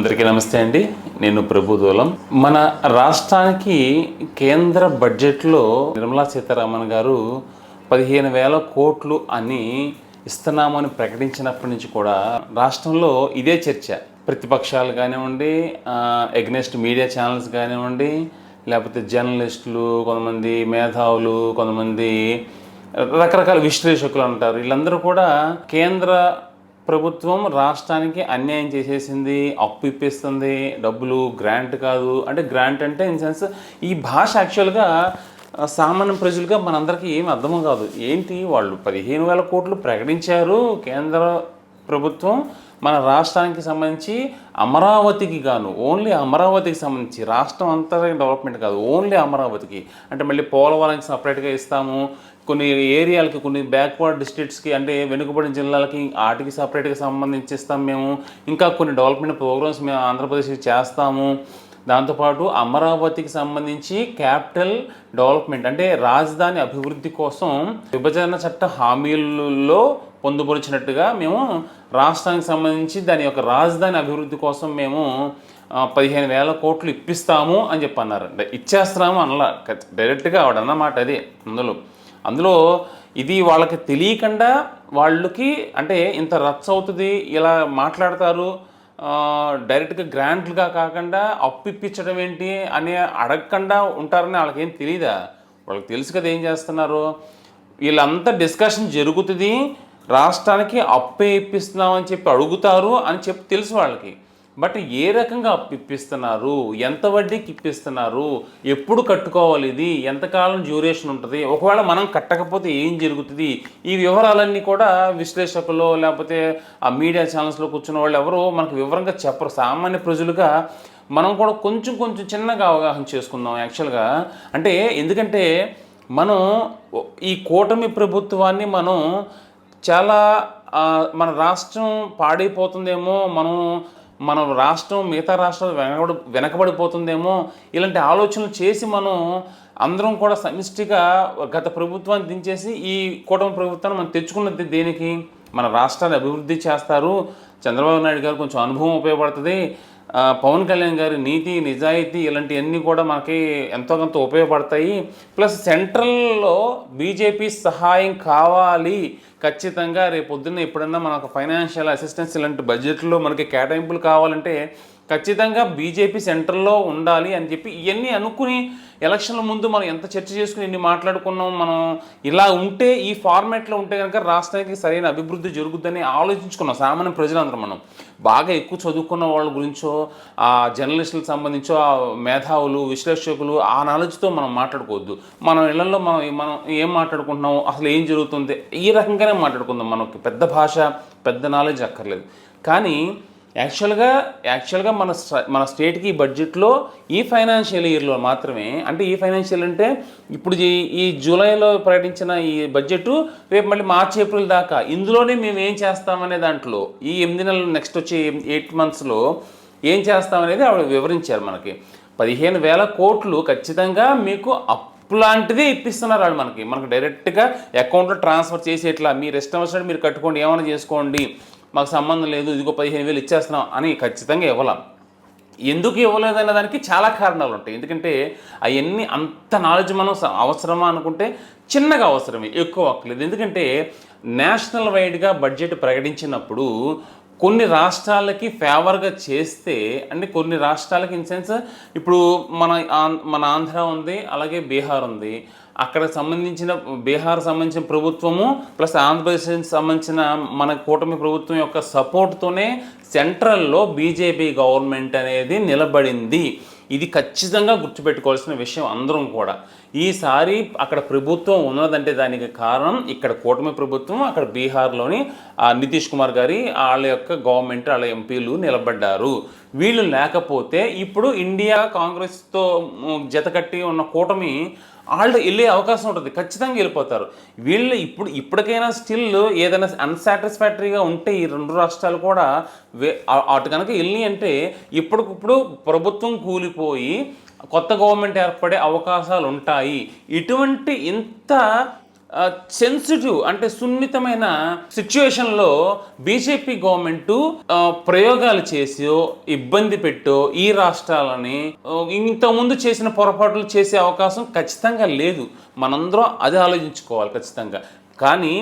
అందరికీ నమస్తే అండి. నేను ప్రభుదూలం మన రాష్ట్రానికి కేంద్ర బడ్జెట్లో నిర్మలా సీతారామన్ గారు పదిహేను వేల కోట్లు అని ఇస్తున్నామని ప్రకటించినప్పటి నుంచి కూడా రాష్ట్రంలో ఇదే చర్చ. ప్రతిపక్షాలు కానివ్వండి ఎగ్నెస్ట్ మీడియా ఛానల్స్ కానివ్వండి లేకపోతే జర్నలిస్టులు కొంతమంది మేధావులు కొంతమంది రకరకాల విశ్లేషకులు అంటారు. వీళ్ళందరూ కూడా కేంద్ర ప్రభుత్వం రాష్ట్రానికి అన్యాయం చేసేసింది అప్పు ఇప్పిస్తుంది డబ్బులు గ్రాంట్ కాదు. అంటే గ్రాంట్ అంటే ఇన్ సెన్స్ ఈ భాష యాక్చువల్గా సామాన్య ప్రజలుగా మనందరికీ ఏమి అర్థం కాదు. ఏంటి? వాళ్ళు పదిహేను వేల కోట్లు ప్రకటించారు కేంద్ర ప్రభుత్వం మన రాష్ట్రానికి సంబంధించి అమరావతికి గాను. ఓన్లీ అమరావతికి సంబంధించి రాష్ట్రం అంతా డెవలప్మెంట్ కాదు. ఓన్లీ అమరావతికి. అంటే మళ్ళీ పోలవరానికి సపరేట్గా ఇస్తాము. కొన్ని ఏరియాలకి కొన్ని బ్యాక్వర్డ్ డిస్ట్రిక్ట్స్కి అంటే వెనుకబడిన జిల్లాలకి వాటికి సపరేట్గా సంబంధించి ఇస్తాం మేము. ఇంకా కొన్ని డెవలప్మెంట్ ప్రోగ్రామ్స్ మేము ఆంధ్రప్రదేశ్కి చేస్తాము. దాంతోపాటు అమరావతికి సంబంధించి క్యాపిటల్ డెవలప్మెంట్ అంటే రాజధాని అభివృద్ధి కోసం విభజన చట్ట హామీలలో పొందుపరిచినట్టుగా మేము రాష్ట్రానికి సంబంధించి దాని యొక్క రాజధాని అభివృద్ధి కోసం మేము పదిహేను వేల కోట్లు ఇప్పిస్తాము అని చెప్పి అన్నారు అంటే ఇచ్చేస్తున్నాము అనలా. డైరెక్ట్గా ఆవిడ అన్నమాట అది అందులో. అందులో ఇది వాళ్ళకి తెలియకుండా వాళ్ళకి అంటే ఇంత రచ్చ అవుతుంది ఇలా మాట్లాడతారు డైరెక్ట్గా గ్రాంట్లుగా కాకుండా అప్పు ఇప్పించడం ఏంటి అని అడగకుండా ఉంటారని వాళ్ళకేం తెలియదా వాళ్ళకి తెలుసు కదా ఏం చేస్తున్నారు. వీళ్ళంతా డిస్కషన్ జరుగుతుంది. రాష్ట్రానికి అప్పే ఇప్పిస్తున్నామని చెప్పి అడుగుతారు అని చెప్పి తెలుసు వాళ్ళకి. బట్ ఏ రకంగా అప్పు ఇప్పిస్తున్నారు? ఎంత వడ్డీకి ఇప్పిస్తున్నారు? ఎప్పుడు కట్టుకోవాలి ఇది? ఎంతకాలం డ్యూరేషన్ ఉంటుంది? ఒకవేళ మనం కట్టకపోతే ఏం జరుగుతుంది? ఈ వివరాలన్నీ కూడా విశ్లేషకులు లేకపోతే ఆ మీడియా ఛానల్స్లో కూర్చున్న వాళ్ళు ఎవరు మనకు వివరంగా చెప్పరు. సామాన్య ప్రజలుగా మనం కూడా కొంచెం కొంచెం చిన్నగా అవగాహన చేసుకుందాం యాక్చువల్గా. అంటే ఎందుకంటే మనం ఈ కూటమి ప్రభుత్వాన్ని మనం చాలా మన రాష్ట్రం పాడైపోతుందేమో మనం మన రాష్ట్రం మిగతా రాష్ట్రాలు వెనకబడి వెనకబడిపోతుందేమో ఇలాంటి ఆలోచనలు చేసి మనం అందరం కూడా సమిష్టిగా గత ప్రభుత్వాన్ని దించేసి ఈ కూటమి ప్రభుత్వాన్ని మనం తెచ్చుకున్నది దేనికి? మన రాష్ట్రాన్ని అభివృద్ధి చేస్తారు. చంద్రబాబు నాయుడు గారు కొంచెం అనుభవం ఉపయోగపడుతుంది. పవన్ కళ్యాణ్ గారి నీతి నిజాయితీ ఇలాంటివన్నీ కూడా మనకి ఎంతో కొంత ఉపయోగపడతాయి. ప్లస్ సెంట్రల్లో బీజేపీ సహాయం కావాలి. ఖచ్చితంగా రేపు పొద్దున్న ఎప్పుడన్నా మనకు ఫైనాన్షియల్ అసిస్టెన్స్ ఇలాంటి బడ్జెట్లో మనకి కేటాయింపులు కావాలంటే ఖచ్చితంగా బీజేపీ సెంటర్లో ఉండాలి అని చెప్పి ఇవన్నీ అనుకుని ఎలక్షన్ల ముందు మనం ఎంత చర్చ చేసుకుని ఇన్ని మాట్లాడుకున్నాం మనం ఇలా ఉంటే ఈ ఫార్మాట్లో ఉంటే కనుక రాష్ట్రానికి సరైన అభివృద్ధి జరుగుద్దని ఆలోచించుకున్నాం సామాన్య ప్రజలందరం మనం. బాగా ఎక్కువ చదువుకున్న వాళ్ళ గురించో ఆ జర్నలిస్టులకు సంబంధించో ఆ మేధావులు విశ్లేషకులు ఆ నాలెడ్జ్తో మనం మాట్లాడుకోవద్దు. మనం ఇళ్ళలో మనం మనం ఏం మాట్లాడుకుంటున్నాం అసలు ఏం జరుగుతుంది ఈ రకంగానే మాట్లాడుకుందాం. మనకి పెద్ద భాష పెద్ద నాలెడ్జ్ అక్కర్లేదు. కానీ యాక్చువల్గా యాక్చువల్గా మన స్ట- మన స్టేట్కి ఈ బడ్జెట్లో ఈ ఫైనాన్షియల్ ఇయర్లో మాత్రమే అంటే ఈ ఫైనాన్షియల్ అంటే ఇప్పుడు ఈ జూలైలో ప్రకటించిన ఈ బడ్జెట్ రేపు మళ్ళీ మార్చి ఏప్రిల్ దాకా. ఇందులోనే మేము ఏం చేస్తామనే దాంట్లో ఈ ఎనిమిది నెలలు నెక్స్ట్ వచ్చే ఎయిట్ మంత్స్లో ఏం చేస్తామనేది ఆవిడ వివరించారు మనకి. పదిహేను వేల కోట్లు ఖచ్చితంగా మీకు అప్పు లాంటిదే ఇప్పిస్తున్నారు వాళ్ళు మనకి. మనకు డైరెక్ట్గా అకౌంట్లో ట్రాన్స్ఫర్ చేసి మీరు ఇష్టం వచ్చినట్టు మీరు కట్టుకోండి ఏమైనా చేసుకోండి మాకు సంబంధం లేదు ఇదిగో పదిహేను వేలు ఇచ్చేస్తున్నాం అని ఖచ్చితంగా ఇవ్వలేం. ఎందుకు ఇవ్వలేదనే దానికి చాలా కారణాలు ఉంటాయి. ఎందుకంటే అవన్నీ అంత నాలెడ్జ్ మనం అవసరమా అనుకుంటే చిన్నగా అవసరమే ఎక్కువ అక్కర్లేదు. ఎందుకంటే నేషనల్ వైడ్గా బడ్జెట్ ప్రకటించినప్పుడు కొన్ని రాష్ట్రాలకి ఫేవర్గా చేస్తే అంటే కొన్ని రాష్ట్రాలకి ఇన్ సెన్స్ ఇప్పుడు మన ఆం- మన ఆంధ్ర ఉంది అలాగే బీహార్ ఉంది. అక్కడ సంబంధించిన బీహార్ సంబంధించిన ప్రభుత్వము ప్లస్ ఆంధ్రప్రదేశ్ సంబంధించిన మన కూటమి ప్రభుత్వం యొక్క సపోర్ట్తోనే సెంట్రల్లో బీజేపీ గవర్నమెంట్ అనేది నిలబడింది. ఇది ఖచ్చితంగా గుర్తుపెట్టుకోవాల్సిన విషయం అందరం కూడా. ఈసారి అక్కడ ప్రభుత్వం ఉన్నదంటే దానికి కారణం ఇక్కడ కూటమి ప్రభుత్వం అక్కడ బీహార్లోని నితీష్ కుమార్ గారి వాళ్ళ యొక్క గవర్నమెంట్ వాళ్ళ ఎంపీలు నిలబడ్డారు. వీళ్ళు లేకపోతే ఇప్పుడు ఇండియా కాంగ్రెస్తో జతకట్టి ఉన్న కూటమి వాళ్ళు వెళ్ళే అవకాశం ఉంటుంది. ఖచ్చితంగా వెళ్ళిపోతారు. వీళ్ళు ఇప్పుడు ఇప్పటికైనా స్టిల్ ఏదైనా అన్సాటిస్ఫాక్టరీగా ఉంటే ఈ రెండు రాష్ట్రాలు కూడా అటు కనుక వెళ్ళి అంటే ఇప్పటికిప్పుడు ప్రభుత్వం కూలిపోయి కొత్త గవర్నమెంట్ ఏర్పడే అవకాశాలు ఉంటాయి. ఇటువంటి ఇంత సెన్సిటివ్ అంటే సున్నితమైన సిచ్యువేషన్లో బీజేపీ గవర్నమెంట్ ప్రయోగాలు చేసో ఇబ్బంది పెట్టో ఈ రాష్ట్రాలని ఇంతకుముందు చేసిన పొరపాట్లు చేసే అవకాశం ఖచ్చితంగా లేదు. మనందరం అది ఆలోచించుకోవాలి ఖచ్చితంగా. కానీ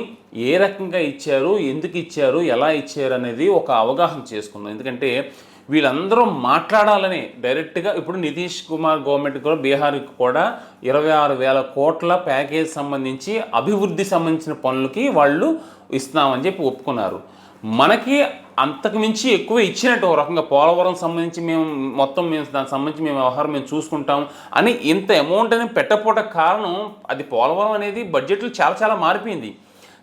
ఏ రకంగా ఇచ్చారు ఎందుకు ఇచ్చారు ఎలా ఇచ్చారు అనేది ఒక అవగాహన చేసుకుందాం. ఎందుకంటే వీళ్ళందరూ మాట్లాడాలని డైరెక్ట్గా ఇప్పుడు నితీష్ కుమార్ గవర్నమెంట్ కూడా బీహార్కి కూడా ఇరవై ఆరు వేల కోట్ల ప్యాకేజ్ సంబంధించి అభివృద్ధి సంబంధించిన పనులకి వాళ్ళు ఇస్తామని చెప్పి ఒప్పుకున్నారు. మనకి అంతకు మించి ఎక్కువ ఇచ్చినట్టు ఒక రకంగా పోలవరం సంబంధించి మేము మొత్తం మేము దానికి సంబంధించి మేము వ్యవహారం మేము చూసుకుంటాం అని ఇంత అమౌంట్ అని పెట్టకపోవడం కారణం అది పోలవరం అనేది బడ్జెట్లో చాలా చాలా మారిపోయింది.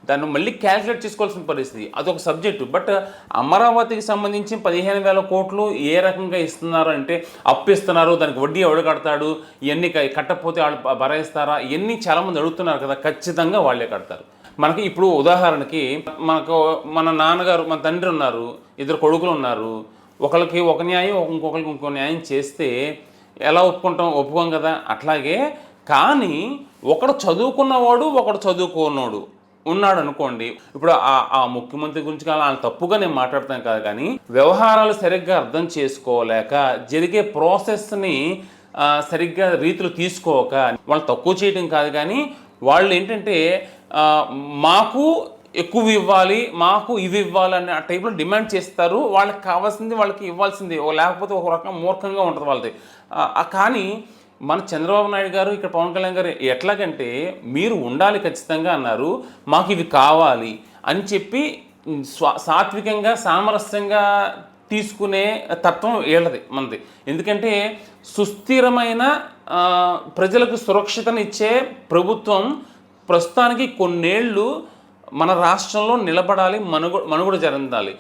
దాన్ని మళ్ళీ క్యాల్కులేట్ చేసుకోవాల్సిన పరిస్థితి. అదొక సబ్జెక్టు. బట్ అమరావతికి సంబంధించి పదిహేను వేల కోట్లు ఏ రకంగా ఇస్తున్నారు అంటే అప్పు ఇస్తున్నారు దానికి వడ్డీ ఎవడు కడతాడు ఇవన్నీ కట్టకపోతే వాళ్ళు బ- భరాయిస్తారా ఇవన్నీ చాలామంది అడుగుతున్నారు కదా. ఖచ్చితంగా వాళ్ళే కడతారు. మనకి ఇప్పుడు ఉదాహరణకి మనకు మన నాన్నగారు మన తండ్రి ఉన్నారు ఇద్దరు కొడుకులు ఉన్నారు. ఒకరికి ఒక న్యాయం ఇంకొకరికి ఇంకో న్యాయం చేస్తే ఎలా ఒప్పుకుంటాం? ఒప్పుకోం కదా. అట్లాగే కానీ ఒకడు చదువుకున్నవాడు ఒకడు చదువుకోనోడు. ఉన్నాడు అనుకోండి ఇప్పుడు ఆ ఆ ముఖ్యమంత్రి గురించి కానీ ఆయన తప్పుగా నేను మాట్లాడతాను కాదు కానీ వ్యవహారాలు సరిగ్గా అర్థం చేసుకోలేక జరిగే ప్రాసెస్ని సరిగ్గా రీతిలో తీసుకోక వాళ్ళు తక్కువ చేయడం కాదు కానీ వాళ్ళు ఏంటంటే మాకు ఎక్కువ ఇవ్వాలి మాకు ఇవి ఇవ్వాలి అనే ఆ టైప్లో డిమాండ్ చేస్తారు వాళ్ళకి కావాల్సింది వాళ్ళకి ఇవ్వాల్సింది లేకపోతే ఒక రకం మూర్ఖంగా ఉంటుంది వాళ్ళది. కానీ మన చంద్రబాబు నాయుడు గారు ఇక్కడ పవన్ కళ్యాణ్ గారు ఎట్లాగంటే మీరు ఉండాలి ఖచ్చితంగా అన్నారు మాకు ఇవి కావాలి అని చెప్పి స్వా సాత్వికంగా సామరస్యంగా తీసుకునే తత్వం వీళ్ళది మనది. ఎందుకంటే సుస్థిరమైన ప్రజలకు సురక్షితనిచ్చే ప్రభుత్వం ప్రస్తుతానికి కొన్నేళ్ళు మన రాష్ట్రంలో నిలబడాలి మనుగు మనుగడ జరగాలి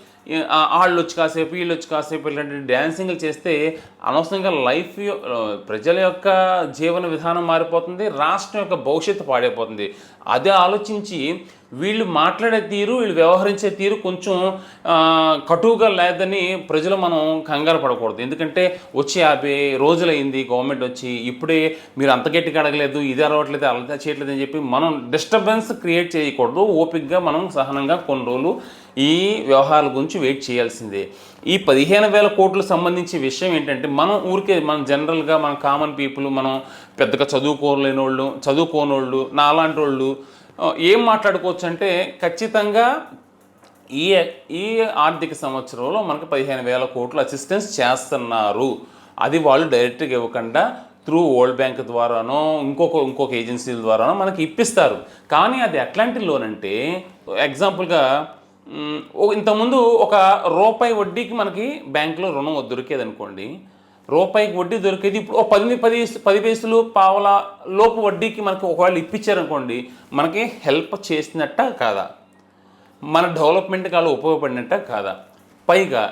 వాళ్ళు వచ్చి కాసేపు వీళ్ళు వచ్చి కాసేపు ఇలాంటి డ్యాన్సింగ్లు చేస్తే అనవసరంగా లైఫ్ ప్రజల యొక్క జీవన విధానం మారిపోతుంది రాష్ట్రం యొక్క భవిష్యత్తు పాడైపోతుంది. అదే ఆలోచించి వీళ్ళు మాట్లాడే తీరు వీళ్ళు వ్యవహరించే తీరు కొంచెం కటువుగా లేదని ప్రజలు మనం కంగారు పడకూడదు. ఎందుకంటే వచ్చి యాభై రోజులైంది గవర్నమెంట్ వచ్చి ఇప్పుడే మీరు అంత గట్టిగా అడగలేదు ఇది అరవట్లేదు అలా చేయట్లేదు అని చెప్పి మనం డిస్టర్బెన్స్ క్రియేట్ చేయకూడదు. ఓపిక్గా మనం సహనంగా కొన్ని రోజులు ఈ వ్యవహారాల గురించి వెయిట్ చేయాల్సిందే. ఈ పదిహేను వేల కోట్లకు సంబంధించి విషయం ఏంటంటే మనం ఊరికే మనం జనరల్గా మన కామన్ పీపుల్ మనం పెద్దగా చదువుకోలేని వాళ్ళు చదువుకోనోళ్ళు నాలాంటి వాళ్ళు ఏం మాట్లాడుకోవచ్చు అంటే ఖచ్చితంగా ఈ ఈ ఆర్థిక సంవత్సరంలో మనకు పదిహేను వేల కోట్లు అసిస్టెన్స్ చేస్తున్నారు. అది వాళ్ళు డైరెక్ట్గా ఇవ్వకుండా త్రూ వరల్డ్ బ్యాంక్ ద్వారానో ఇంకొక ఇంకొక ఏజెన్సీల ద్వారానో మనకి ఇప్పిస్తారు. కానీ అది ఎట్లాంటి లోన్ అంటే ఎగ్జాంపుల్గా ఇంతకుముందు ఒక రూపాయి వడ్డీకి మనకి బ్యాంకులో రుణం దొరికేది అనుకోండి రూపాయికి వడ్డీ దొరికేది ఇప్పుడు ఒక పది పది పది పైసలు పావల లోపు వడ్డీకి మనకి ఒకవేళ ఇప్పించారనుకోండి మనకి హెల్ప్ చేసినట్ట కాదా? మన డెవలప్మెంట్కి అలా ఉపయోగపడినట్ట కాదా? పైగా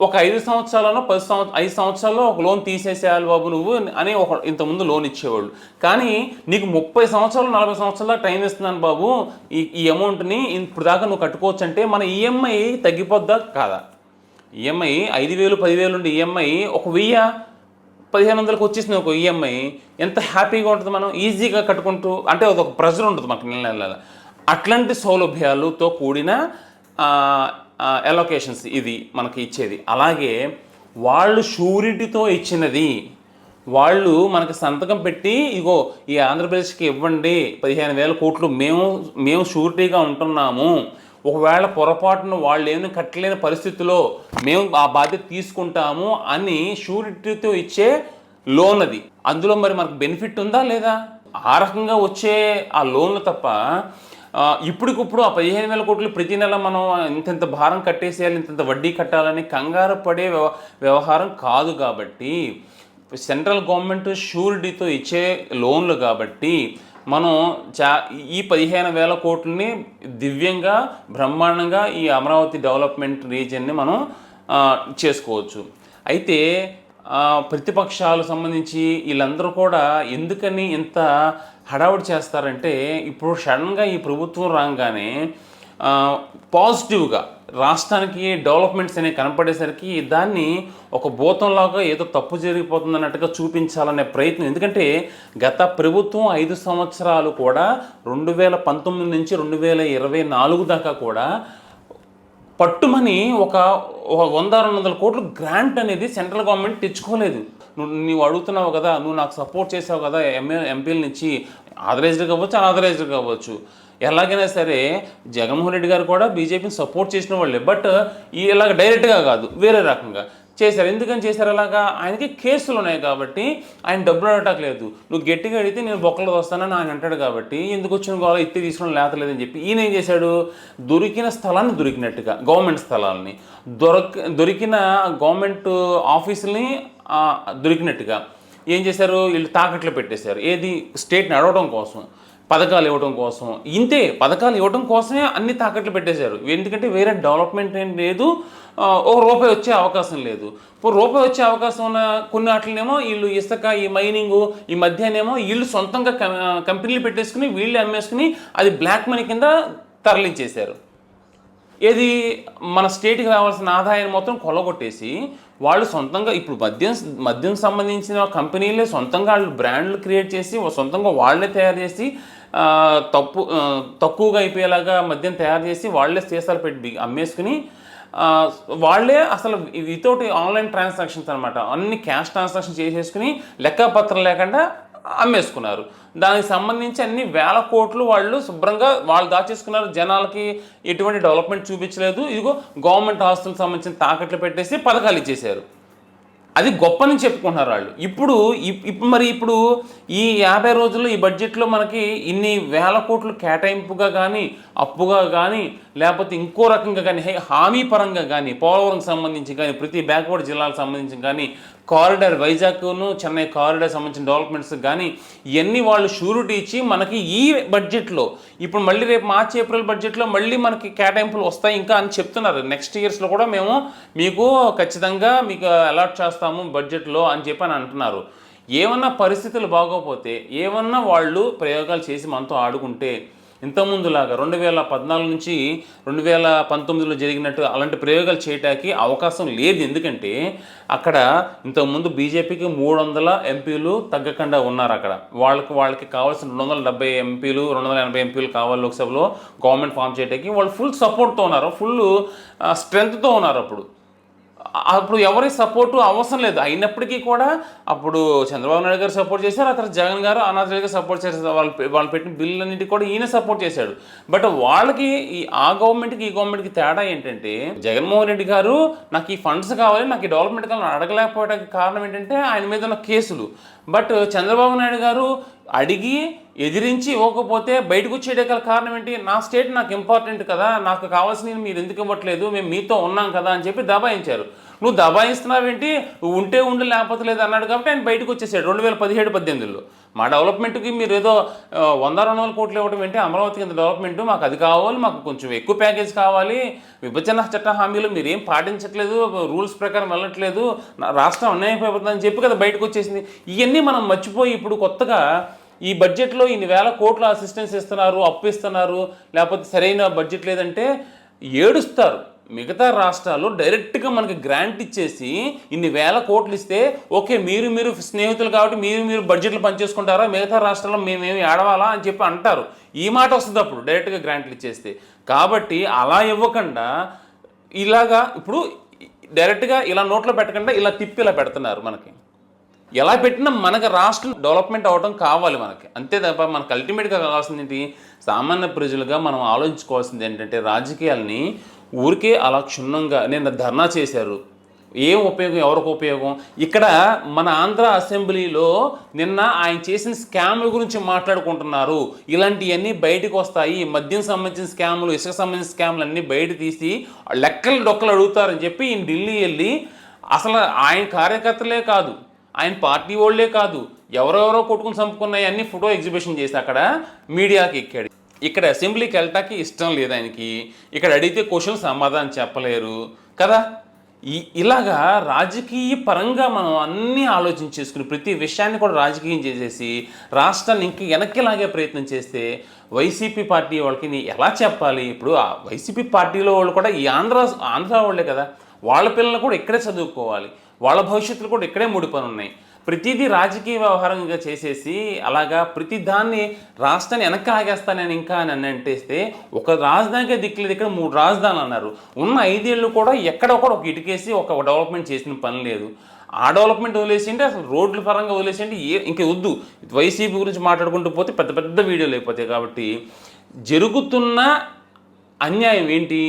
ఒక ఐదు సంవత్సరాలలో పది సంవత్సరం ఐదు సంవత్సరాల్లో ఒక లోన్ తీసేసేయాలి బాబు నువ్వు అని ఒక ఇంతకుముందు లోన్ ఇచ్చేవాళ్ళు. కానీ నీకు ముప్పై సంవత్సరాలు నలభై సంవత్సరాల టైం ఇస్తున్నాను బాబు. ఈ ఈ అమౌంట్ని ఇప్పుడు దాకా నువ్వు కట్టుకోవచ్చు అంటే మన ఈఎంఐ తగ్గిపోద్దా? కాదా. ఈఎంఐ ఐదు వేలు పదివేలు ఉండే ఈఎంఐ ఒక వెయ్యి పదిహేను వందలకు వచ్చేసింది ఒక ఈఎంఐ. ఎంత హ్యాపీగా ఉంటుంది మనం ఈజీగా కట్టుకుంటూ అంటే అదొక ప్రెజర్ ఉంటుంది మనకి నెల నెల అట్లాంటి సౌలభ్యాలతో కూడిన ఎలొకేషన్స్ ఇది మనకి ఇచ్చేది. అలాగే వాళ్ళు షూరిటీతో ఇచ్చినది వాళ్ళు మనకి సంతకం పెట్టి ఇగో ఈ ఆంధ్రప్రదేశ్కి ఇవ్వండి పదిహేను వేల కోట్లు మేము మేము షూరిటీగా ఉంటున్నాము. ఒకవేళ పొరపాటున వాళ్ళు ఏమైనా కట్టలేని పరిస్థితిలో మేము ఆ బాధ్యత తీసుకుంటాము అని షూరిటీతో ఇచ్చే లోన్ అది. అందులో మరి మనకు బెనిఫిట్ ఉందా లేదా? ఆ రకంగా వచ్చే ఆ లోన్లు తప్ప ఇప్పటికిప్పుడు ఆ పదిహేను వేల కోట్లు ప్రతి నెల మనం ఇంతంత భారం కట్టేసేయాలి ఇంతంత వడ్డీ కట్టాలని కంగారు పడే వ్యవ- వ్యవహారం కాదు కాబట్టి సెంట్రల్ గవర్నమెంట్ షూరిటీతో ఇచ్చే లోన్లు కాబట్టి మనం చా ఈ పదిహేను వేల కోట్లని దివ్యంగా బ్రహ్మాండంగా ఈ అమరావతి డెవలప్మెంట్ రీజియన్ని మనం చేసుకోవచ్చు. అయితే ప్రతిపక్షాలు సంబంధించి వీళ్ళందరూ కూడా ఎందుకని ఇంత హడావుడి చేస్తారంటే ఇప్పుడు సడన్గా ఈ ప్రభుత్వం రాగానే పాజిటివ్గా రాష్ట్రానికి డెవలప్మెంట్స్ అనేవి కనపడేసరికి దాన్ని ఒక భూతంలాగా ఏదో తప్పు జరిగిపోతుంది అన్నట్టుగా చూపించాలనే ప్రయత్నం. ఎందుకంటే గత ప్రభుత్వం ఐదు సంవత్సరాలు కూడా రెండు వేల పంతొమ్మిది నుంచి రెండు వేల ఇరవై నాలుగు దాకా కూడా పట్టుమని ఒక వంద రెండు వందల కోట్లు గ్రాంట్ అనేది సెంట్రల్ గవర్నమెంట్ తెచ్చుకోలేదు. నువ్వు నువ్వు అడుగుతున్నావు కదా నువ్వు నాకు సపోర్ట్ చేసావు కదా ఎంఏ ఎంపీల నుంచి ఆథరైజ్డ్ కావచ్చు అనాథరైజ్డ్ కావచ్చు. ఎలాగైనా సరే జగన్మోహన్ రెడ్డి గారు కూడా బీజేపీని సపోర్ట్ చేసిన వాళ్ళే. బట్ ఇలాగ డైరెక్ట్గా కాదు వేరే రకంగా. చేశారు. ఎందుకని చేశారు? అలాగా? ఆయనకి కేసులు ఉన్నాయి కాబట్టి ఆయన డబ్బులు అడగటం లేదు. నువ్వు గట్టిగా అడిగితే నేను బొక్కలు వస్తానని ఆయన అంటాడు కాబట్టి ఎందుకు వచ్చిన గోళ ఇత్తి తీసుకుని లేతలేదని చెప్పి ఈయన ఏం చేశాడు? దొరికిన స్థలాన్ని దొరికినట్టుగా గవర్నమెంట్ స్థలాలని దొరక దొరికిన గవర్నమెంట్ ఆఫీసుని దొరికినట్టుగా ఏం చేశారు? వీళ్ళు తాకట్లు పెట్టేశారు. ఏది? స్టేట్ని అడగడం కోసం. పథకాలు ఇవ్వడం కోసం. ఇంతే పథకాలు ఇవ్వడం కోసమే అన్ని తాకట్లు పెట్టేశారు. ఎందుకంటే వేరే డెవలప్మెంట్ ఏం లేదు. ఒక రూపాయి వచ్చే అవకాశం లేదు. ఇప్పుడు రూపాయి వచ్చే అవకాశం ఉన్న కొన్ని వాటినేమో వీళ్ళు ఇసుక ఈ మైనింగ్ ఈ మధ్యనేమో వీళ్ళు సొంతంగా కంపెనీలు పెట్టేసుకుని వీళ్ళు అమ్మేసుకుని అది బ్లాక్ మనీ కింద తరలించేశారు. ఏది మన స్టేట్కి రావాల్సిన ఆదాయాన్ని మొత్తం కొల్లగొట్టేసి వాళ్ళు సొంతంగా ఇప్పుడు మద్యం మద్యం సంబంధించిన కంపెనీలే సొంతంగా వాళ్ళు బ్రాండ్లు క్రియేట్ చేసి సొంతంగా వాళ్ళే తయారు చేసి తప్పు తక్కువగా అయిపోయేలాగా మద్యం తయారు చేసి వాళ్ళే సీసాలు పెట్టి అమ్మేసుకుని వాళ్ళే అసలు వితౌట్ ఆన్లైన్ ట్రాన్సాక్షన్స్ అనమాట అన్ని క్యాష్ ట్రాన్సాక్షన్ చేసేసుకుని లెక్కపత్రం లేకుండా అమ్మేసుకున్నారు. దానికి సంబంధించి అన్ని వేల కోట్లు వాళ్ళు శుభ్రంగా వాళ్ళు దాచేసుకున్నారు. జనాలకి ఎటువంటి డెవలప్మెంట్ చూపించలేదు. ఇదిగో గవర్నమెంట్ ఆస్తులకు సంబంధించిన తాకట్లు పెట్టేసి పథకాలు ఇచ్చేశారు. అది గొప్పని చెప్పుకుంటున్నారు వాళ్ళు. ఇప్పుడు ఇప్- ఇప్పుడు మరి ఇప్పుడు ఈ యాభై రోజుల్లో ఈ బడ్జెట్లో మనకి ఇన్ని వేల కోట్లు కేటాయింపుగా కానీ అప్పుగా కానీ లేకపోతే ఇంకో రకంగా కానీ హామీ పరంగా కానీ పోలవరం సంబంధించి కానీ ప్రతి బ్యాక్వర్డ్ జిల్లాలకు సంబంధించి కానీ కారిడార్ వైజాగ్ను చెన్నై కారిడార్ సంబంధించిన డెవలప్మెంట్స్ కానీ ఇవన్నీ వాళ్ళు షూరిటీ ఇచ్చి మనకి ఈ బడ్జెట్లో ఇప్పుడు మళ్ళీ రేపు మార్చి ఏప్రిల్ బడ్జెట్లో మళ్ళీ మనకి కేటాయింపులు వస్తాయి ఇంకా అని చెప్తున్నారు. నెక్స్ట్ ఇయర్స్లో కూడా మేము మీకు ఖచ్చితంగా మీకు అలాట్ చేస్తాం. చేస్తాము బడ్జెట్లో అని చెప్పి అని అంటున్నారు. ఏమన్నా పరిస్థితులు బాగోపోతే ఏమన్నా వాళ్ళు ప్రయోగాలు చేసి మనతో ఆడుకుంటే ఇంతకుముందులాగా రెండు వేల పద్నాలుగు నుంచి రెండు వేల పంతొమ్మిదిలో జరిగినట్టు అలాంటి ప్రయోగాలు చేయటానికి అవకాశం లేదు. ఎందుకంటే అక్కడ ఇంతకుముందు బీజేపీకి మూడు వందల ఎంపీలు తగ్గకుండా ఉన్నారు అక్కడ. వాళ్ళకి వాళ్ళకి కావాల్సిన రెండు వందల డెబ్బై ఎంపీలు రెండు వందల ఎనభై ఎంపీలు కావాలి లోక్సభలో గవర్నమెంట్ ఫామ్ చేయడానికి వాళ్ళు ఫుల్ సపోర్ట్తో ఉన్నారు. ఫుల్ స్ట్రెంగ్త్తో ఉన్నారు అప్పుడు. అప్పుడు ఎవరి సపోర్టు అవసరం లేదు. అయినప్పటికీ కూడా అప్పుడు చంద్రబాబు నాయుడు గారు సపోర్ట్ చేశారు ఆ తర్వాత జగన్ గారు అనాథ గారు సపోర్ట్ చేశారు. వాళ్ళు వాళ్ళు పెట్టిన బిల్లు అన్నిటి కూడా ఈయన సపోర్ట్ చేశాడు. బట్ వాళ్ళకి ఈ ఆ గవర్నమెంట్కి ఈ గవర్నమెంట్కి తేడా ఏంటంటే జగన్మోహన్ రెడ్డి గారు నాకు ఈ ఫండ్స్ కావాలి నాకు ఈ డెవలప్మెంట్ కావాలని అడగలేకపోవడానికి కారణం ఏంటంటే ఆయన మీద ఉన్న కేసులు. బట్ చంద్రబాబు నాయుడు గారు అడిగి ఎదిరించి ఇవ్వకపోతే బయటకు వచ్చేయడం గల కారణం ఏంటి? నా స్టేట్ నాకు ఇంపార్టెంట్ కదా నాకు కావాల్సినవి మీరు ఎందుకు ఇవ్వట్లేదు మేము మీతో ఉన్నాం కదా అని చెప్పి దబాయించారు. నువ్వు దబాయిస్తున్నావేంటి? నువ్వు ఉంటే ఉండు లేకపోతే లేదు అన్నాడు కాబట్టి ఆయన బయటకు వచ్చేసాడు రెండు వేల పదిహేడు పద్దెనిమిదిలో. మా డెవలప్మెంట్కి మీరు ఏదో వంద రెండు వందల కోట్లు ఇవ్వడం ఏంటి? అమరావతి కింద డెవలప్మెంట్ మాకు అది కావాలి మాకు కొంచెం ఎక్కువ ప్యాకేజ్ కావాలి. విభజన చట్ట హామీలు మీరేం పాటించట్లేదు రూల్స్ ప్రకారం వెళ్ళట్లేదు నా రాష్ట్రం అన్యాయం చెప్పి కదా బయటకు వచ్చేసింది. ఇవన్నీ మనం మర్చిపోయి ఇప్పుడు కొత్తగా ఈ బడ్జెట్లో ఇన్ని వేల కోట్ల అసిస్టెన్స్ ఇస్తున్నారు అప్పు ఇస్తున్నారు లేకపోతే సరైన బడ్జెట్ లేదంటే ఏడుస్తారు. మిగతా రాష్ట్రాలు డైరెక్ట్గా మనకి గ్రాంట్ ఇచ్చేసి ఇన్ని వేల కోట్లు ఇస్తే ఓకే మీరు మీరు స్నేహితులు కాబట్టి మీరు మీరు బడ్జెట్లు పనిచేసుకుంటారా? మిగతా రాష్ట్రాల్లో మేమేమి ఆడవాలా అని చెప్పి అంటారు. ఈ మాట వస్తుంది అప్పుడు డైరెక్ట్గా గ్రాంట్లు ఇచ్చేస్తే. కాబట్టి అలా ఇవ్వకుండా ఇలాగా ఇప్పుడు డైరెక్ట్గా ఇలా నోట్లో పెట్టకుండా ఇలా తిప్పి ఇలా పెడుతున్నారు మనకి. ఎలా పెట్టినా మనకు రాష్ట్రం డెవలప్మెంట్ అవ్వడం కావాలి మనకి. అంతే తప్ప మనకు అల్టిమేట్గా కావాల్సింది ఏంటి? సామాన్య ప్రజలుగా మనం ఆలోచించుకోవాల్సింది ఏంటంటే రాజకీయాల్ని ఊరికే అలా క్షుణ్ణంగా నిన్న ధర్నా చేశారు. ఏం ఉపయోగం? ఎవరికి ఉపయోగం? ఇక్కడ మన ఆంధ్ర అసెంబ్లీలో నిన్న ఆయన చేసిన స్కామ్ల గురించి మాట్లాడుకుంటున్నారు. ఇలాంటివన్నీ బయటకు వస్తాయి. ఈ మద్యం సంబంధించిన స్కాములు ఇసుక సంబంధించిన స్కాములు అన్నీ బయట తీసి లెక్కలు డొక్కలు అడుగుతారని చెప్పి ఈయన ఢిల్లీ వెళ్ళి అసలు ఆయన కార్యకర్తలే కాదు ఆయన పార్టీ వాళ్ళే కాదు ఎవరెవరో కొట్టుకుని చంపుకున్నాయి అన్ని ఫోటో ఎగ్జిబిషన్ చేసి అక్కడ మీడియాకి ఎక్కాడు. ఇక్కడ అసెంబ్లీకి వెళ్ళటానికి ఇష్టం లేదు ఆయనకి. ఇక్కడ అడిగితే క్వశ్చన్ సమాధానం చెప్పలేరు. కదా? ఈ ఇలాగా రాజకీయ పరంగా మనం అన్నీ ఆలోచన చేసుకుని ప్రతి విషయాన్ని కూడా రాజకీయం చేసేసి రాష్ట్రాన్ని ఇంక వెనక్కి లాగే ప్రయత్నం చేస్తే వైసీపీ పార్టీ వాళ్ళకి నీ ఎలా చెప్పాలి? ఇప్పుడు ఆ వైసీపీ పార్టీలో వాళ్ళు కూడా ఈ ఆంధ్ర ఆంధ్ర వాళ్ళే కదా. వాళ్ళ పిల్లలు కూడా ఇక్కడే చదువుకోవాలి. వాళ్ళ భవిష్యత్తులు కూడా ఇక్కడే ముడిపని ఉన్నాయి ప్రతిదీ రాజకీయ వ్యవహారంగా చేసేసి అలాగా ప్రతి దాన్ని రాష్ట్రాన్ని వెనక్కి ఆగేస్తానని ఇంకా అని అంటేస్తే ఒక రాజధానికే దిక్కులేదు ఇక్కడ మూడు రాజధానులు అన్నారు. ఉన్న ఐదేళ్ళు కూడా ఎక్కడొక్కడ ఒక ఇటుకేసి ఒక డెవలప్మెంట్ చేసిన పని లేదు. ఆ డెవలప్మెంట్ వదిలేసింటే అసలు రోడ్ల పరంగా వదిలేసింటే ఏ ఇంక వద్దు. వైసీపీ గురించి మాట్లాడుకుంటూ పోతే పెద్ద పెద్ద వీడియోలు అయిపోతాయి కాబట్టి జరుగుతున్న అన్యాయం ఏంటి?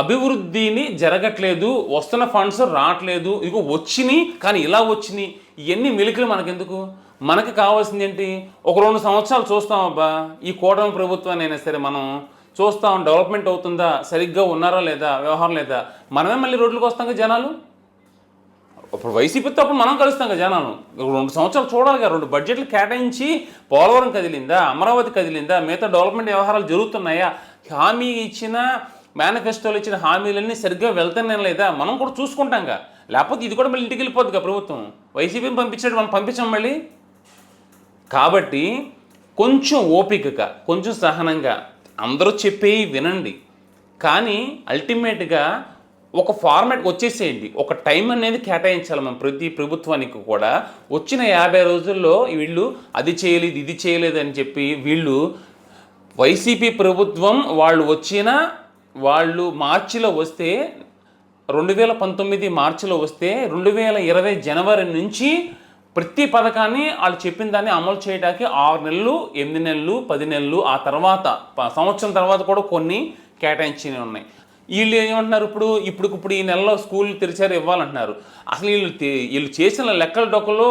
అభివృద్ధిని జరగట్లేదు వస్తున్న ఫండ్స్ రావట్లేదు ఇగో వచ్చినాయి కానీ ఇలా వచ్చినాయి ఇవన్నీ మెలికలు మనకెందుకు? మనకి కావాల్సింది ఏంటి ఒక రెండు సంవత్సరాలు చూస్తాం అబ్బా ఈ కూటమి ప్రభుత్వాన్ని అయినా సరే మనం చూస్తాం డెవలప్మెంట్ అవుతుందా సరిగ్గా ఉన్నారా లేదా వ్యవహారం లేదా? మనమే మళ్ళీ రోడ్లకు వస్తాం కదా జనాలు? ఇప్పుడు వైసీపీతో అప్పుడు మనం కలుస్తాం కదా జనాలు. రెండు సంవత్సరాలు చూడాలి కదా రెండు బడ్జెట్లు కేటాయించి పోలవరం కదిలిందా అమరావతి కదిలిందా మిగతా డెవలప్మెంట్ వ్యవహారాలు జరుగుతున్నాయా? హామీ ఇచ్చిన మేనిఫెస్టోలు ఇచ్చిన హామీలన్నీ సరిగ్గా వెళ్తున్నాయి లేదా మనం కూడా చూసుకుంటాంగా. లేకపోతే ఇది కూడా మళ్ళీ ఇంటికి వెళ్ళిపోద్దిగా ప్రభుత్వం. వైసీపీని పంపించాడు మనం పంపించాం మళ్ళీ. కాబట్టి కొంచెం ఓపికగా కొంచెం సహనంగా అందరూ చెప్పేవి వినండి. కానీ అల్టిమేట్గా ఒక ఫార్మాట్ వచ్చేసేయండి. ఒక టైం అనేది కేటాయించాలి మనం ప్రతి ప్రభుత్వానికి కూడా. వచ్చిన యాభై రోజుల్లో వీళ్ళు అది చేయలేదు ఇది చేయలేదు అని చెప్పి వీళ్ళు వైసీపీ ప్రభుత్వం వాళ్ళు వచ్చిన వాళ్ళు మార్చిలో వస్తే రెండు వేల పంతొమ్మిది మార్చిలో వస్తే రెండు వేల ఇరవై జనవరి నుంచి ప్రతి పథకాన్ని వాళ్ళు చెప్పిన దాన్ని అమలు చేయడానికి ఆరు నెలలు ఎనిమిది నెలలు పది నెలలు ఆ తర్వాత ప- సంవత్సరం తర్వాత కూడా కొన్ని కేటాయించినవి ఉన్నాయి. వీళ్ళు ఏమంటున్నారు ఇప్పుడు ఇప్పుడు ఇప్పుడు ఈ నెలలో స్కూల్ తెరిచారు ఇవ్వాలంటున్నారు. అసలు వీళ్ళు వీళ్ళు చేసిన లెక్కల డొక్కలో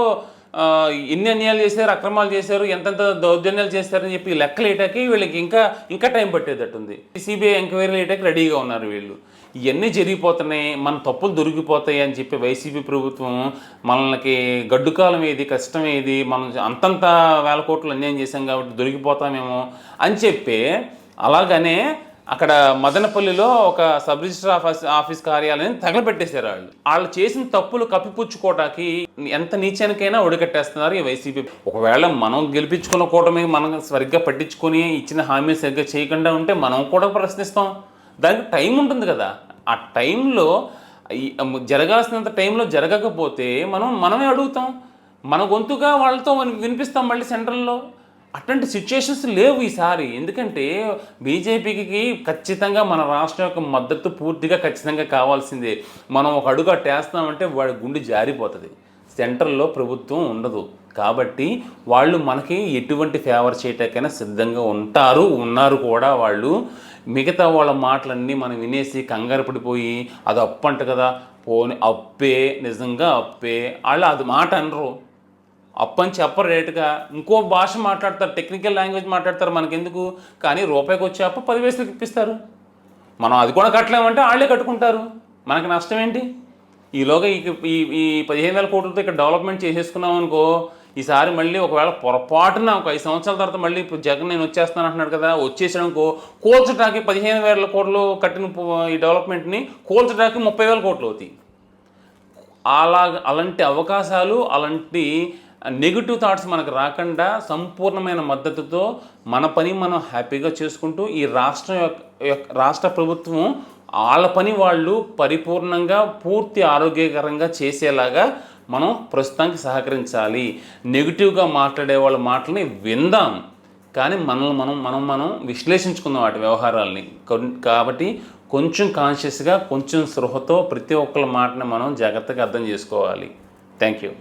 ఎన్ని అన్యాయాలు చేశారు అక్రమాలు చేశారు ఎంతెంత దౌర్జన్యాలు చేశారని చెప్పి లెక్కలేటాకి వీళ్ళకి ఇంకా ఇంకా టైం పట్టేటట్టుంది. సిబిఐ ఎంక్వైరీ లేటాకి రెడీగా ఉన్నారు వీళ్ళు. ఇవన్నీ జరిగిపోతున్నాయి మన తప్పులు దొరికిపోతాయి అని చెప్పి వైసీపీ ప్రభుత్వం మనకి గడ్డుకాలం ఏది కష్టం ఏది మనం అంతంత వేల కోట్లు అన్యాయం చేశాం కాబట్టి దొరికిపోతామేమో అని చెప్పి అలాగనే అక్కడ మదనపల్లిలో ఒక సబ్ రిజిస్టర్ ఆఫీస్ ఆఫీస్ కార్యాలయం తగలబెట్టేశారు వాళ్ళు. వాళ్ళు చేసిన తప్పులు కప్పిపుచ్చుకోవటానికి ఎంత నీచానికైనా ఒడిగట్టేస్తున్నారు ఈ వైసీపీ. ఒకవేళ మనం గెలిపించుకున్న కూటమి మనం సరిగ్గా పట్టించుకొని ఇచ్చిన హామీ సరిగ్గా చేయకుండా ఉంటే మనం కూడా ప్రశ్నిస్తాం. దానికి టైం ఉంటుంది కదా. ఆ టైంలో జరగాల్సినంత టైంలో జరగకపోతే మనం మనమే అడుగుతాం. మన గొంతుగా వాళ్ళతో వినిపిస్తాం మళ్ళీ సెంట్రల్లో. అట్లాంటి సిచ్యుయేషన్స్ లేవు ఈసారి. ఎందుకంటే బీజేపీకి ఖచ్చితంగా మన రాష్ట్రం యొక్క మద్దతు పూర్తిగా ఖచ్చితంగా కావాల్సిందే. మనం ఒక అడుగు అట్టేస్తామంటే వాడి గుండె జారిపోతుంది. సెంట్రల్లో ప్రభుత్వం ఉండదు. కాబట్టి వాళ్ళు మనకి ఎటువంటి ఫేవర్ చేయటానికైనా సిద్ధంగా ఉంటారు ఉన్నారు కూడా వాళ్ళు. మిగతా వాళ్ళ మాటలన్నీ మనం వినేసి కంగారు పడిపోయి అది అప్పు అంట కదా పోని అప్పే నిజంగా అప్పే. వాళ్ళు అది మాట అనరు. అప్పని చెప్పరు రేటుగా. ఇంకో భాష మాట్లాడతారు టెక్నికల్ లాంగ్వేజ్ మాట్లాడతారు మనకెందుకు? కానీ రూపాయికి వచ్చే అప్పు పది ఇప్పిస్తారు. మనం అది కూడా కట్టలేమంటే వాళ్ళే కట్టుకుంటారు. మనకి నష్టం ఏంటి? ఈలోగా ఈ ఈ పదిహేను వేల కోట్లతో ఇక్కడ డెవలప్మెంట్ చేసేసుకున్నాం అనుకో ఈసారి మళ్ళీ ఒకవేళ పొరపాటున ఒక ఐదు సంవత్సరాల తర్వాత మళ్ళీ ఇప్పుడు జగన్ నేను వచ్చేస్తాను అంటున్నాడు కదా వచ్చేసాడనుకో కోల్చడానికి పదిహేను వేల కోట్లు కట్టిన ఈ డెవలప్మెంట్ని కోల్చడానికి ముప్పై వేల కోట్లు అవుతాయి. అలా అలాంటి అవకాశాలు అలాంటి నెగిటివ్ థాట్స్ మనకు రాకుండా సంపూర్ణమైన మద్దతుతో మన పని మనం హ్యాపీగా చేసుకుంటూ ఈ రాష్ట్రం యొక్క యొక్క- రాష్ట్ర ప్రభుత్వం వాళ్ళ పని వాళ్ళు పరిపూర్ణంగా పూర్తి ఆరోగ్యకరంగా చేసేలాగా మనం ప్రస్తుతానికి సహకరించాలి. నెగిటివ్గా మాట్లాడే వాళ్ళ మాటలని విందాం. కానీ మనల్ని మనం మనం మనం విశ్లేషించుకుందాం వాటి వ్యవహారాల్ని. కాబట్టి కొంచెం కాన్షియస్గా కొంచెం స్పృహతో ప్రతి ఒక్కళ్ళ మాటని మనం జాగ్రత్తగా అర్థం చేసుకోవాలి. Thank you